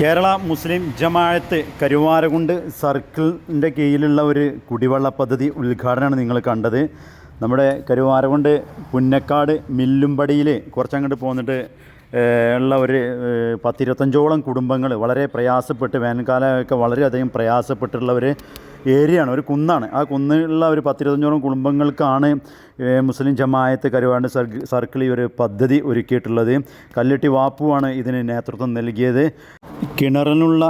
കേരള മുസ്ലിം ജമാഅത്ത് കരുവാരകുണ്ട് സർക്കിളിന്റെ കീഴിലുള്ള ഒരു കുടിവെള്ള പദ്ധതി ഉദ്ഘാടനമാണ് നിങ്ങൾ കണ്ടത്. നമ്മുടെ കരുവാരകുണ്ട് പുന്നക്കാട് മില്ലുംപടിയിൽ കുറച്ചങ്ങോട്ട് പോന്നിട്ട് ഉള്ള ഒരു പത്തിരുപത്തഞ്ചോളം കുടുംബങ്ങൾ വളരെ പ്രയാസപ്പെട്ട് വേനൽക്കാലമൊക്കെ വളരെയധികം പ്രയാസപ്പെട്ടുള്ളവർ ഏരിയയാണ് ഒരു കുന്നാണ്. ആ കുന്നിലുള്ള ഒരു പത്തിരുപത്തഞ്ചോളം കുടുംബങ്ങൾക്കാണ് മുസ്ലിം ജമായത്ത് കരുവാണ്ട് സർക്കിൾ ഈ ഒരു പദ്ധതി ഒരുക്കിയിട്ടുള്ളത്. കല്ലിട്ടി വാപ്പുവാണ് ഇതിന് നേതൃത്വം നൽകിയത്. കിണറിനുള്ള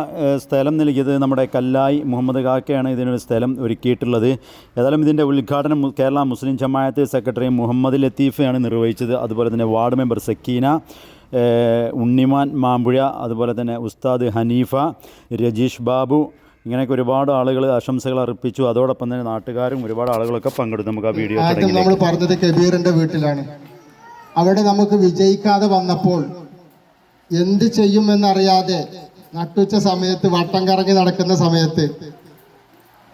സ്ഥലം നൽകിയത് നമ്മുടെ കല്ലായി മുഹമ്മദ് കാക്കയാണ് ഇതിനൊരു സ്ഥലം ഒരുക്കിയിട്ടുള്ളത്. ഏതായാലും ഇതിന്റെ ഉദ്ഘാടനം കേരള മുസ്ലിം ജമായത്ത് സെക്രട്ടറി മുഹമ്മദ് ലത്തീഫയാണ് നിർവഹിച്ചത്. അതുപോലെ തന്നെ വാർഡ് മെമ്പർ സക്കീന ഉണ്ണിമാൻ മാമ്പുഴ അതുപോലെ തന്നെ ഉസ്താദ് ഹനീഫ രജീഷ് ബാബു ഇങ്ങനെയൊക്കെ ഒരുപാട് ആളുകൾ ആശംസകൾ അർപ്പിച്ചു. അതോടൊപ്പം തന്നെ നാട്ടുകാരും ഒരുപാട് ആളുകളൊക്കെ പങ്കെടുത്തു നമുക്ക് ആ വീഡിയോ ആദ്യം നമ്മൾ പറഞ്ഞത് കബീറിന്റെ വീട്ടിലാണ്. അവിടെ നമുക്ക് വിജയിക്കാതെ വന്നപ്പോൾ എന്ത് ചെയ്യുമെന്നറിയാതെ നട്ടുച്ച സമയത്ത് വട്ടം കറങ്ങി നടക്കുന്ന സമയത്ത്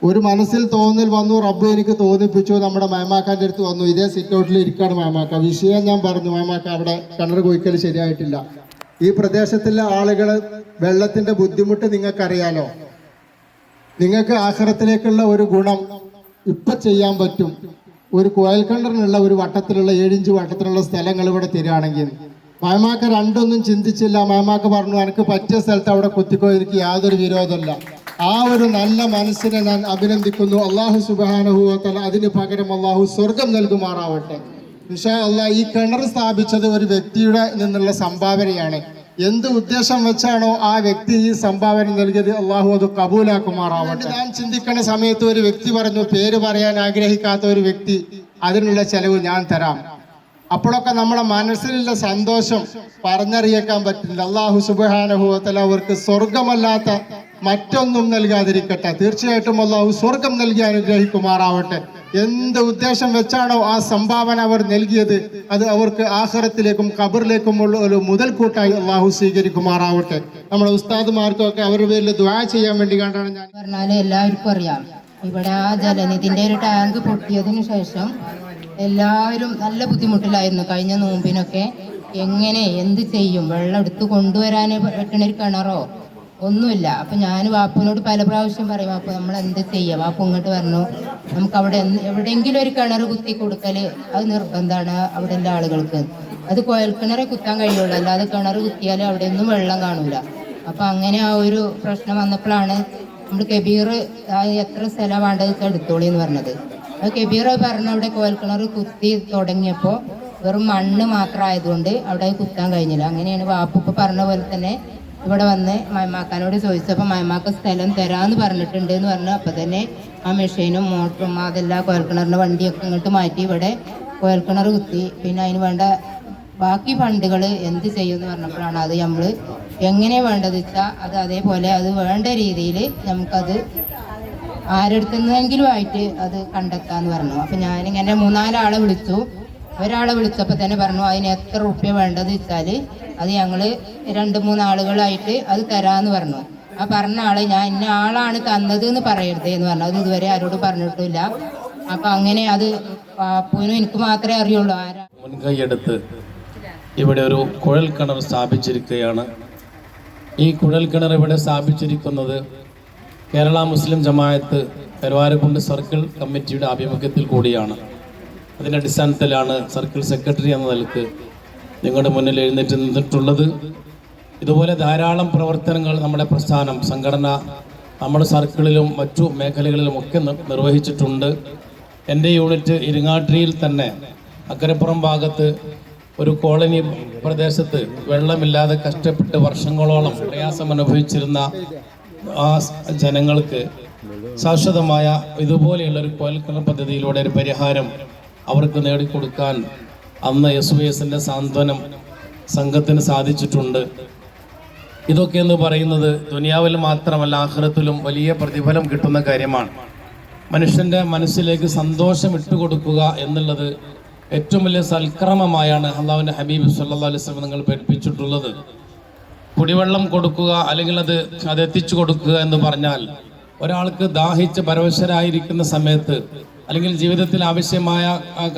ഒരു മനസ്സിൽ തോന്നൽ വന്നു റബ്ബ് എനിക്ക് തോന്നിപ്പിച്ചു നമ്മുടെ മയമാക്കാന്റെ അടുത്ത് വന്നു. ഇതേ സിറ്റൗട്ടിൽ ഇരിക്കുകയാണ് ഇരിക്കാണ് മയമാക്ക വിഷയം ഞാൻ പറഞ്ഞു മയമാക്ക അവിടെ കിണർ കുഴിക്കൽ ശരിയായിട്ടില്ല. ഈ പ്രദേശത്തിലെ ആളുകൾ വെള്ളത്തിന്റെ ബുദ്ധിമുട്ട് നിങ്ങൾക്കറിയാലോ? നിങ്ങൾക്ക് ആഖിറത്തിലേക്കുള്ള ഒരു ഗുണം ഇപ്പൊ ചെയ്യാൻ പറ്റും. ഒരു കോയൽക്കണ്ടറിനുള്ള ഒരു വട്ടത്തിലുള്ള ഏഴിഞ്ച് വട്ടത്തിലുള്ള സ്ഥലങ്ങൾ ഇവിടെ തരികയാണെങ്കിൽ. മാമാക്ക രണ്ടൊന്നും ചിന്തിച്ചില്ല. മാമാക്ക പറഞ്ഞു എനിക്ക് പറ്റിയ സ്ഥലത്ത് അവിടെ കുത്തിക്കോ എനിക്ക് യാതൊരു വിരോധമില്ല. ആ ഒരു നല്ല മനസ്സിനെ ഞാൻ അഭിനന്ദിക്കുന്നു. അള്ളാഹു സുബാനുഭവത്തല അതിന് പകരം അള്ളാഹു സ്വർഗം നൽകുമാറാവട്ടെ. ഇൻഷാ അള്ളാഹ് ഈ കിണർ സ്ഥാപിച്ചത് ഒരു വ്യക്തിയുടെ നിന്നുള്ള സംഭാവനയാണ്. എന്ത് ഉദ്ദേശം വെച്ചാണോ ആ വ്യക്തി ഈ സംഭാവന നൽകിയത് അള്ളാഹു അത് കബൂലാക്കുമാറാവട്ടെ. ഞാൻ ചിന്തിക്കുന്ന സമയത്ത് ഒരു വ്യക്തി പറഞ്ഞു പേര് പറയാൻ ആഗ്രഹിക്കാത്ത ഒരു വ്യക്തി അതിനുള്ള ചെലവ് ഞാൻ തരാം. അപ്പോഴൊക്കെ നമ്മുടെ മനസ്സിലുള്ള സന്തോഷം പറഞ്ഞറിയിക്കാൻ പറ്റില്ല. അള്ളാഹു സുബാനുഭവത്തിൽ അവർക്ക് സ്വർഗമല്ലാത്ത മറ്റൊന്നും നൽകാതിരിക്കട്ടെ. തീർച്ചയായിട്ടും അള്ളാഹു സ്വർഗം നൽകി അനുഗ്രഹിക്കുമാറാവട്ടെ. എന്ത് ഉദ്ദേശം വെച്ചാണോ ആ സംഭാവന അവർ നൽകിയത് അത് അവർക്ക് ആഹാരത്തിലേക്കും ഖബറിലേക്കുമുള്ള ഒരു മുതൽക്കൂട്ടായി അള്ളാഹു സ്വീകരിക്കുമാറാവട്ടെ. നമ്മുടെ ഉസ്താദ്മാർക്കും ഒക്കെ അവരുടെ പേരിൽ ദ്വാ ചെയ്യാൻ വേണ്ടി കണ്ടാണ് ഞാൻ. പറഞ്ഞാൽ എല്ലാവർക്കും അറിയാം. ഇവിടെ ആ ജലനിധിന്റെ ഒരു ടാങ്ക് പൊട്ടിയതിനു ശേഷം എല്ലാവരും നല്ല ബുദ്ധിമുട്ടിലായിരുന്നു കഴിഞ്ഞ നോമ്പിനൊക്കെ. എങ്ങനെ എന്ത് ചെയ്യും? വെള്ളം എടുത്തു കൊണ്ടുവരാൻ പറ്റണ ഒരു കിണറോ? ഒന്നുമില്ല. അപ്പൊ ഞാൻ വാപ്പുവിനോട് പല പ്രാവശ്യം പറയും വാപ്പു നമ്മൾ എന്ത് ചെയ്യാം? വാപ്പു ഇങ്ങോട്ട് പറഞ്ഞു നമുക്ക് അവിടെ എവിടെയെങ്കിലും ഒരു കിണർ കുത്തി കൊടുക്കൽ അത് നിർബന്ധമാണ് അവിടെ ഉള്ള ആളുകൾക്ക്. അത് കോയൽ കിണറെ കുത്താൻ കഴിയുള്ളൂ. അല്ലാതെ കിണർ കുത്തിയാൽ അവിടെ ഒന്നും വെള്ളം കാണൂല. അപ്പൊ അങ്ങനെ ആ ഒരു പ്രശ്നം വന്നപ്പോഴാണ് നമ്മൾ കബീർ എത്ര സ്ഥലം വേണ്ടത് എടുത്തോളി എന്ന് പറഞ്ഞത്. അത് കബീർ പറഞ്ഞ അവിടെ കോയൽ കിണർ കുത്തി തുടങ്ങിയപ്പോൾ വെറും മണ്ണ് മാത്രമായതുകൊണ്ട് അവിടെ കുത്താൻ കഴിഞ്ഞില്ല. അങ്ങനെയാണ് വാപ്പുപ്പ് പറഞ്ഞ പോലെ തന്നെ ഇവിടെ വന്ന് മയമാക്കാനോട് ചോദിച്ചപ്പോൾ മയമാക്ക സ്ഥലം തരാമെന്ന് പറഞ്ഞിട്ടുണ്ട് എന്ന് പറഞ്ഞു. അപ്പോൾ തന്നെ ആ മെഷീനും മോട്ടറും അതെല്ലാം കുഴൽക്കിണറിന്റെ വണ്ടിയൊക്കെ ഇങ്ങോട്ട് മാറ്റി ഇവിടെ കുഴൽക്കിണർ കുത്തി. പിന്നെ അതിന് വേണ്ട ബാക്കി ഫണ്ടുകൾ എന്ത് ചെയ്യുമെന്ന് പറഞ്ഞപ്പോഴാണ് അത് നമ്മൾ എങ്ങനെ വേണ്ടത് വെച്ചാൽ അത് അതേപോലെ അത് വേണ്ട രീതിയിൽ നമുക്കത് ആരെടുത്തുനിന്നെങ്കിലും ആയിട്ട് അത് കണ്ടെത്താന്ന് പറഞ്ഞു. അപ്പം ഞാനിങ്ങനെ മൂന്നാലാളെ വിളിച്ചു. ഒരാളെ വിളിച്ചപ്പോൾ തന്നെ പറഞ്ഞു അതിന് എത്ര റുപ്യ വേണ്ടത് വെച്ചാൽ അത് ഞങ്ങൾ രണ്ട് മൂന്നാളുകളായിട്ട് അത് തരാമെന്ന് പറഞ്ഞു. ആ പറഞ്ഞ ആൾ ഞാൻ ഇന്ന ആളാണ് തന്നത് എന്ന് പറയരുത് എന്ന് പറഞ്ഞു. അത് ഇതുവരെ ആരോടും പറഞ്ഞിട്ടില്ല. അപ്പം അങ്ങനെ അത് പാപ്പുവിനും എനിക്ക് മാത്രമേ അറിയുള്ളൂ ആരാ മുൻകൈയെടുത്ത് ഇവിടെ ഒരു കുഴൽ കിണർ സ്ഥാപിച്ചിരിക്കുകയാണ്. ഈ കുഴൽ കിണർ ഇവിടെ സ്ഥാപിച്ചിരിക്കുന്നത് കേരള മുസ്ലിം ജമായത്ത് കരുവാരക്കുണ്ട് സർക്കിൾ കമ്മിറ്റിയുടെ ആഭിമുഖ്യത്തിൽ കൂടിയാണ്. അതിന്റെ അടിസ്ഥാനത്തിലാണ് സർക്കിൾ സെക്രട്ടറി എന്ന നിലയ്ക്ക് നിങ്ങളുടെ മുന്നിൽ എഴുന്നേറ്റ് നിന്നിട്ടുള്ളത് ഇതുപോലെ ധാരാളം പ്രവർത്തനങ്ങൾ നമ്മുടെ പ്രസ്ഥാനം സംഘടന നമ്മുടെ സർക്കിളിലും മറ്റു മേഖലകളിലും ഒക്കെ നിർവഹിച്ചിട്ടുണ്ട്. എന്റെ യൂണിറ്റ് ഇരിങ്ങാട്ടിരിയിൽ തന്നെ അക്കരപ്പുറം ഭാഗത്ത് ഒരു കോളനി പ്രദേശത്ത് വെള്ളമില്ലാതെ കഷ്ടപ്പെട്ട് വർഷങ്ങളോളം പ്രയാസം അനുഭവിച്ചിരുന്ന ആ ജനങ്ങൾക്ക് ശാശ്വതമായ ഇതുപോലെയുള്ള ഒരു കോൽക്കിണർ പദ്ധതിയിലൂടെ ഒരു പരിഹാരം അവർക്ക് നേടിക്കൊടുക്കാൻ അന്ന് എസ് വി എസിന്റെ സാന്ത്വനം സംഘത്തിന് സാധിച്ചിട്ടുണ്ട്. ഇതൊക്കെ എന്ന് പറയുന്നത് ദുനിയാവിൽ മാത്രമല്ല ആഹ്റത്തിലും വലിയ പ്രതിഫലം കിട്ടുന്ന കാര്യമാണ്. മനുഷ്യന്റെ മനസ്സിലേക്ക് സന്തോഷം ഇട്ടുകൊടുക്കുക എന്നുള്ളത് ഏറ്റവും വലിയ സൽക്രമമായാണ് അള്ളാഹുവിന്റെ ഹബീബ് സല്ലാ അലൈഹി സ്വലം നിങ്ങൾ പഠിപ്പിച്ചിട്ടുള്ളത്. കുടിവെള്ളം കൊടുക്കുക അല്ലെങ്കിൽ അത് അത് എത്തിച്ചു കൊടുക്കുക എന്ന് പറഞ്ഞാൽ ഒരാൾക്ക് ദാഹിച്ച് പരവശരായിരിക്കുന്ന സമയത്ത് അല്ലെങ്കിൽ ജീവിതത്തിൽ ആവശ്യമായ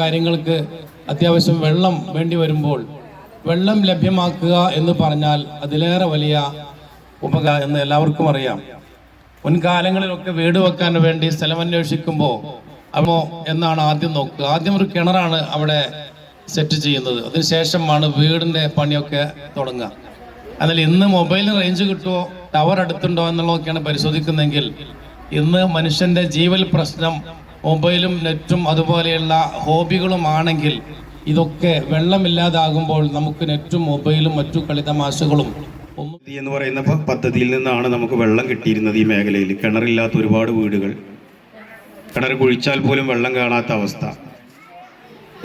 കാര്യങ്ങൾക്ക് അത്യാവശ്യം വെള്ളം വേണ്ടി വരുമ്പോൾ വെള്ളം ലഭ്യമാക്കുക എന്ന് പറഞ്ഞാൽ അതിലേറെ വലിയ ഉപക എന്ന് എല്ലാവർക്കും അറിയാം. മുൻകാലങ്ങളിലൊക്കെ വീട് വെക്കാൻ വേണ്ടി സ്ഥലം അന്വേഷിക്കുമ്പോൾ അപ്പോ എന്നാണ് ആദ്യം നോക്കുക. ആദ്യം ഒരു കിണറാണ് അവിടെ സെറ്റ് ചെയ്യുന്നത്. അതിനുശേഷമാണ് വീടിന്റെ പണിയൊക്കെ തുടങ്ങുക. എന്നാൽ ഇന്ന് മൊബൈലിന് റേഞ്ച് കിട്ടുമോ ടവർ അടുത്തുണ്ടോ എന്നുള്ളതൊക്കെയാണ് പരിശോധിക്കുന്നതെങ്കിൽ ഇന്ന് മനുഷ്യന്റെ ജീവൽ പ്രശ്നം മൊബൈലും നെറ്റും അതുപോലെയുള്ള ഹോബികളുമാണെങ്കിൽ ഇതൊക്കെ വെള്ളമില്ലാതാകുമ്പോൾ നമുക്ക് നെറ്റും മൊബൈലും മറ്റു കളിതമാശകളും എന്ന് പറയുന്ന പദ്ധതിയിൽ നിന്നാണ് നമുക്ക് വെള്ളം കിട്ടിയിരുന്നത് ഈ മേഖലയിൽ. കിണറില്ലാത്ത ഒരുപാട് വീടുകൾ. കിണർ കുഴിച്ചാൽ പോലും വെള്ളം കാണാത്ത അവസ്ഥ.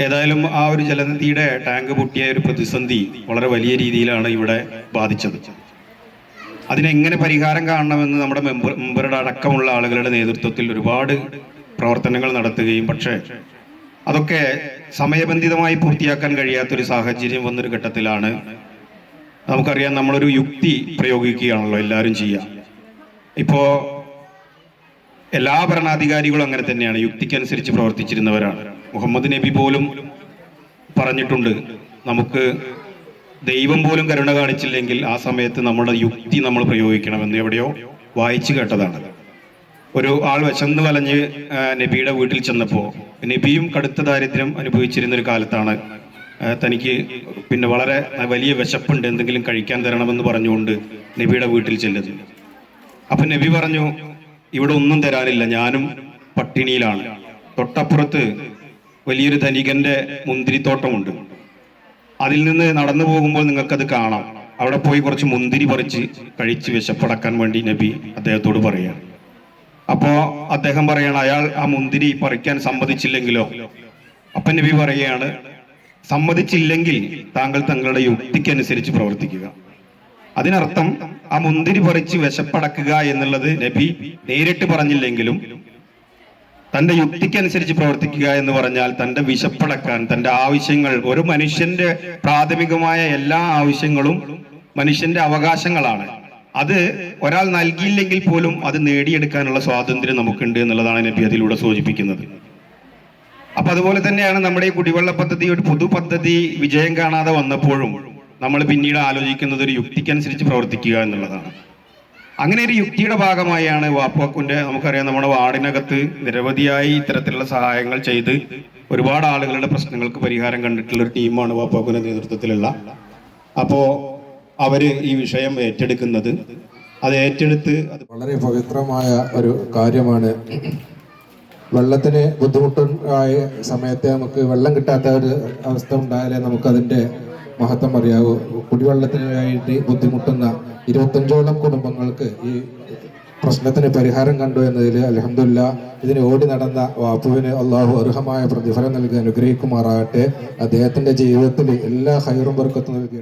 ഏതായാലും ആ ഒരു ജലനിധിയുടെ ടാങ്ക് പൊട്ടിയ ഒരു പ്രതിസന്ധി വളരെ വലിയ രീതിയിലാണ് ഇവിടെ ബാധിച്ചത്. അതിനെങ്ങനെ പരിഹാരം കാണണമെന്ന് നമ്മുടെ മെമ്പർ മെമ്പറുടെ അടക്കമുള്ള ആളുകളുടെ നേതൃത്വത്തിൽ ഒരുപാട് പ്രവർത്തനങ്ങൾ നടത്തുകയും പക്ഷേ അതൊക്കെ സമയബന്ധിതമായി പൂർത്തിയാക്കാൻ കഴിയാത്തൊരു സാഹചര്യം വന്നൊരു ഘട്ടത്തിലാണ്. നമുക്കറിയാം നമ്മളൊരു യുക്തി പ്രയോഗിക്കുകയാണല്ലോ എല്ലാവരും ചെയ്യുക. ഇപ്പോ എല്ലാ ഭരണാധികാരികളും അങ്ങനെ തന്നെയാണ് യുക്തിക്കനുസരിച്ച് പ്രവർത്തിച്ചിരുന്നവരാണ്. മുഹമ്മദ് നബി പോലും പറഞ്ഞിട്ടുണ്ട് നമുക്ക് ദൈവം പോലും കരുണ കാണിച്ചില്ലെങ്കിൽ ആ സമയത്ത് നമ്മുടെ യുക്തി നമ്മൾ പ്രയോഗിക്കണമെന്ന്. എവിടെയോ വായിച്ചു കേട്ടതാണ്. ഒരു ആൾ വിശന്ന് വലഞ്ഞ് നബിയുടെ വീട്ടിൽ ചെന്നപ്പോൾ നബിയും കടുത്ത ദാരിദ്ര്യം അനുഭവിച്ചിരുന്ന ഒരു കാലത്താണ് തനിക്ക് പിന്നെ വളരെ വലിയ വിശപ്പുണ്ട് എന്തെങ്കിലും കഴിക്കാൻ തരണമെന്ന് പറഞ്ഞുകൊണ്ട് നബിയുടെ വീട്ടിൽ ചെല്ലുന്നത് അപ്പൊ നബി പറഞ്ഞു ഇവിടെ ഒന്നും തരാനില്ല ഞാനും പട്ടിണിയിലാണ്. തൊട്ടപ്പുറത്ത് വലിയൊരു ധനികന്റെ മുന്തിരിത്തോട്ടമുണ്ട്. അതിൽ നിന്ന് നടന്നു പോകുമ്പോൾ നിങ്ങൾക്കത് കാണാം. അവിടെ പോയി കുറച്ച് മുന്തിരി പറിച്ച് കഴിച്ച് വിശപ്പടക്കാൻ വേണ്ടി നബി അദ്ദേഹത്തോട് പറയുകയാണ് അപ്പോ അദ്ദേഹം പറയാണ് അയാൾ ആ മുന്തിരി പറിക്കാൻ സമ്മതിച്ചില്ലെങ്കിലോ? അപ്പൊ നബി പറയുകയാണ് സമ്മതിച്ചില്ലെങ്കിൽ താങ്കൾ തങ്ങളുടെ യുക്തിക്കനുസരിച്ച് പ്രവർത്തിക്കുക. അതിനർത്ഥം ആ മുന്തിരി പറിച്ച് വിശപ്പടക്കുക എന്നുള്ളത് നബി നേരിട്ട് പറഞ്ഞില്ലെങ്കിലും തന്റെ യുക്തിക്കനുസരിച്ച് പ്രവർത്തിക്കുക എന്ന് പറഞ്ഞാൽ തന്റെ വിശപ്പടക്കാൻ തന്റെ ആവശ്യങ്ങൾ ഒരു മനുഷ്യന്റെ പ്രാഥമികമായ എല്ലാ ആവശ്യങ്ങളും മനുഷ്യന്റെ അവകാശങ്ങളാണ്. അത് ഒരാൾ നൽകിയില്ലെങ്കിൽ പോലും അത് നേടിയെടുക്കാനുള്ള സ്വാതന്ത്ര്യം നമുക്കുണ്ട് എന്നുള്ളതാണ് നബി അതിലൂടെ സൂചിപ്പിക്കുന്നത്. അപ്പൊ അതുപോലെ തന്നെയാണ് നമ്മുടെ ഈ കുടിവെള്ള പദ്ധതി ഒരു പൊതു പദ്ധതി വിജയം കാണാതെ വന്നപ്പോഴും നമ്മൾ പിന്നീട് ആലോചിക്കുന്നത് ഒരു യുക്തിക്കനുസരിച്ച് പ്രവർത്തിക്കുക എന്നുള്ളതാണ്. അങ്ങനെ ഒരു യുക്തിയുടെ ഭാഗമായാണ് വാപ്പാക്കുന്റെ നമുക്കറിയാം നമ്മുടെ വാർഡിനകത്ത് നിരവധിയായി ഇത്തരത്തിലുള്ള സഹായങ്ങൾ ചെയ്ത് ഒരുപാട് ആളുകളുടെ പ്രശ്നങ്ങൾക്ക് പരിഹാരം കണ്ടിട്ടുള്ള ഒരു ടീമാണ് വാപ്പാക്കുന്റെ നേതൃത്വത്തിലുള്ള. അപ്പോ അവർ ഈ വിഷയം ഏറ്റെടുക്കുന്നത്. അത് ഏറ്റെടുത്ത് അത് വളരെ പവിത്രമായ ഒരു കാര്യമാണ്. വെള്ളത്തിന് ബുദ്ധിമുട്ടായ സമയത്ത് നമുക്ക് വെള്ളം കിട്ടാത്ത ഒരു അവസ്ഥ ഉണ്ടായാലേ നമുക്കതിന്റെ മഹത്വം അറിയാവൂ. കുടിവെള്ളത്തിനായിട്ട് ബുദ്ധിമുട്ടുന്ന ഇരുപത്തഞ്ചോളം കുടുംബങ്ങൾക്ക് ഈ പ്രശ്നത്തിന് പരിഹാരം കണ്ടു എന്നതിൽ അലഹമില്ല ഇതിന് ഓടി നടന്ന വാപ്പുവിന് അള്ളാഹു അർഹമായ പ്രതിഫലം നൽകി അനുഗ്രഹിക്കുമാറാകട്ടെ. അദ്ദേഹത്തിന്റെ ജീവിതത്തിൽ എല്ലാ ഹൈറും വർക്കത്തും നൽകി.